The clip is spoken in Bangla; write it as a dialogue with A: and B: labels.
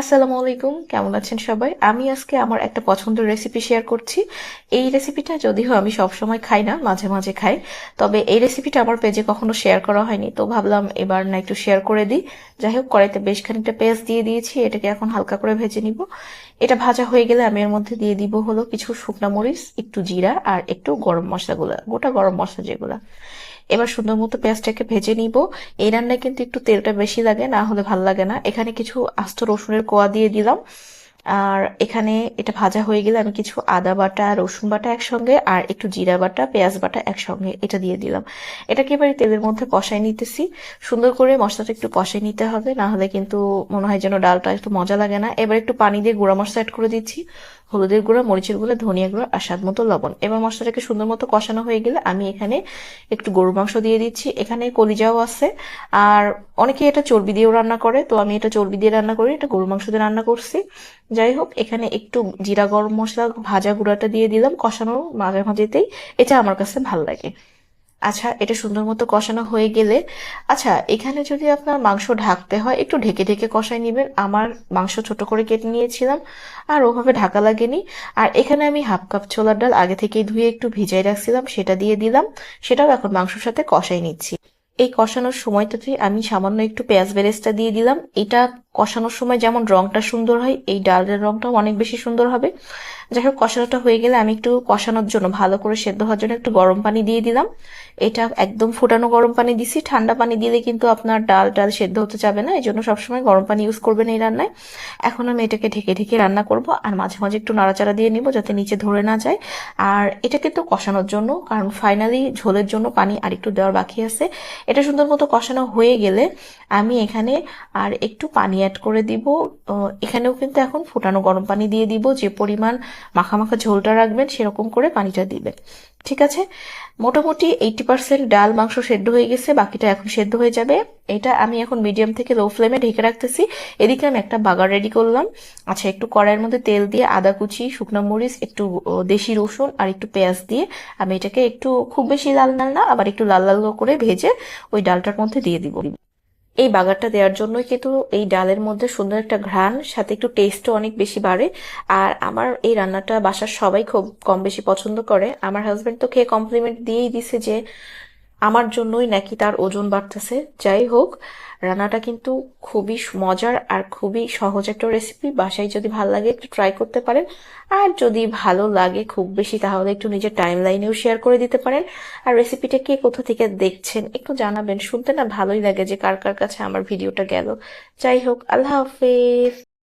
A: আসসালামু আলাইকুম, কেমন আছেন সবাই? আমি আজকে আমার একটা পছন্দের রেসিপি শেয়ার করছি। এই রেসিপিটা যদিও আমি সবসময় খাই না, মাঝে মাঝে খাই, তবে এই রেসিপিটা আমার পেজে কখনো শেয়ার করা হয়নি। তো ভাবলাম এবার না একটু শেয়ার করে দিই। যাই হোক, কড়াইতে বেশ খানিকটা পেঁয়াজ দিয়ে দিয়েছি, এটাকে এখন হালকা করে ভেজে নিব। এটা ভাজা হয়ে গেলে আমি এর মধ্যে দিয়ে দিব হলো কিছু শুকনা মরিচ, একটু জিরা আর একটু গরম মশলাগুলো গোটা গরম মশলা যেগুলো। এবার সুন্দর মতো পেঁয়াজটাকে ভেজে নিব। এই রান্নায় কিন্তু একটু তেলটা বেশি লাগে, না হলে ভালো লাগে না। এখানে কিছু আস্ত রসুনের কোয়া দিয়ে দিলাম। আর এখানে এটা ভাজা হয়ে গেলে আমি কিছু আদা বাটা, রসুন বাটা একসঙ্গে আর একটু জিরা বাটা, পেঁয়াজ বাটা একসঙ্গে এটা দিয়ে দিলাম। এটাকে এবারে তেলের মধ্যে কষাই নিতেছি। সুন্দর করে মশলাটা একটু কষাই নিতে হবে, না হলে কিন্তু মনে হয় যেন ডালটা একটু মজা লাগে না। এবার একটু পানি দিয়ে গুঁড়া মশলা অ্যাড করে দিচ্ছি। হলুদের গুঁড়া, মরিচের গুঁড়া, ধনিয়া গুঁড়া আর স্বাদ মতো লবণ। এবার মশলাটাকে সুন্দর মতো কষানো হয়ে গেলে আমি এখানে একটু গরুর মাংস দিয়ে দিচ্ছি। এখানে কলিজাও আছে। আর অনেকে এটা চর্বি দিয়েও রান্না করে, তো আমি এটা চর্বি দিয়ে রান্না করি, এটা গরুর মাংস দিয়ে রান্না করছি। যাই হোক, এখানে একটু জিরা গরম মশলা, ভাজা গুঁড়াটা দিয়ে দিলাম কষানো মাঝে মাঝেতেই এটা আমার কাছে ভালো লাগে। আচ্ছা এটা সুন্দর মতো কষানো হয়ে গেলে আচ্ছা এখানে যদি আপনার মাংস ঢাকতে হয়, একটু ঢেকে ঢেকে কষাই নেবেন। আমার মাংস ছোট করে কেটে নিয়েছিলাম, আর ওভাবে ঢাকা লাগেনি। আর এখানে আমি হাফ কাপ ছোলার ডাল আগে থেকেই ধুয়ে একটু ভিজাই রাখছিলাম, সেটা দিয়ে দিলাম। সেটাও এখন মাংসর সাথে কষাই নিচ্ছি। এই কষানোর সময়টাতে আমি সামান্য একটু পেঁয়াজ বেরেস্তা দিয়ে দিলাম। এটা কষানোর সময় যেমন রংটা সুন্দর হয়, এই ডালের রংটাও অনেক বেশি সুন্দর হবে। যাই হোক, কষানোটা হয়ে গেলে আমি একটু কষানোর জন্য ভালো করে সেদ্ধ হওয়ার জন্য একটু গরম পানি দিয়ে দিলাম। এটা একদম ফুটানো গরম পানি দিছি, ঠান্ডা পানি দিলে কিন্তু আপনার ডাল ডাল সেদ্ধ হতে যাবে না এই জন্য সবসময় গরম পানি ইউজ করবেন এই রান্নায়। এখন আমি এটাকে ঢেকে ঢেকে রান্না করব আর মাঝে মাঝে একটু নাড়াচাড়া দিয়ে নিব যাতে নিচে ধরে না যায়। আর এটা কিন্তু কষানোর জন্য, কারণ ফাইনালি ঝোলের জন্য পানি আর একটু দেওয়ার বাকি আছে। এটা সুন্দর মতো কষানো হয়ে গেলে আমি এখানে আর একটু পানি অ্যাড করে দিব। এখানেও কিন্তু এখন ফুটানো গরম পানি দিয়ে দিব। যে পরিমাণ মাখা মাখা ঝোলটা রাখবেন সেরকম করে পানিটা দিবেন। ঠিক আছে? মোটামুটি এইটি পার্সেন্ট ডাল মাংস সেদ্ধ হয়ে গেছে, বাকিটা এখন সেদ্ধ হয়ে যাবে। এটা আমি এখন মিডিয়াম থেকে লো ফ্লেমে ঢেকে রাখতেছি। এদিকে আমি একটা বাগার রেডি করলাম। আচ্ছা একটু কড়াইয়ের মধ্যে তেল দিয়ে আদা কুচি, শুকনো মরিচ, একটু দেশি রসুন আর একটু পেঁয়াজ দিয়ে আমি এটাকে একটু খুব বেশি লাল লাল না, আবার একটু লাল লাল করে ভেজে ওই ডালটার মধ্যে দিয়ে দিব। এই বাগারটা দেওয়ার জন্যই কিন্তু এই ডালের মধ্যে সুন্দর একটা ঘ্রাণ, সাথে একটু টেস্টও অনেক বেশি বাড়ে। আর আমার এই রান্নাটা বাসার সবাই খুব কম বেশি পছন্দ করে। আমার হাজব্যান্ড তো খেয়ে কমপ্লিমেন্ট দিয়েই দিছে যে, আমার জন্যই নাকি তার ওজন বাড়তেছে। যাই হোক রান্নাটা কিন্তু খুবই মজার আর খুবই সহজ একটা রেসিপি বাসায় যদি ভালো লাগে একটু ট্রাই করতে পারেন। আর যদি ভালো লাগে খুব বেশি, তাহলে একটু নিজের টাইম লাইনেও শেয়ার করে দিতে পারেন। আর রেসিপিটা কে কোথা থেকে দেখছেন একটু জানাবেন। শুনতে না ভালোই লাগে যে কার কার কাছে আমার ভিডিওটা গেল। যাই হোক, আল্লাহ হাফেজ।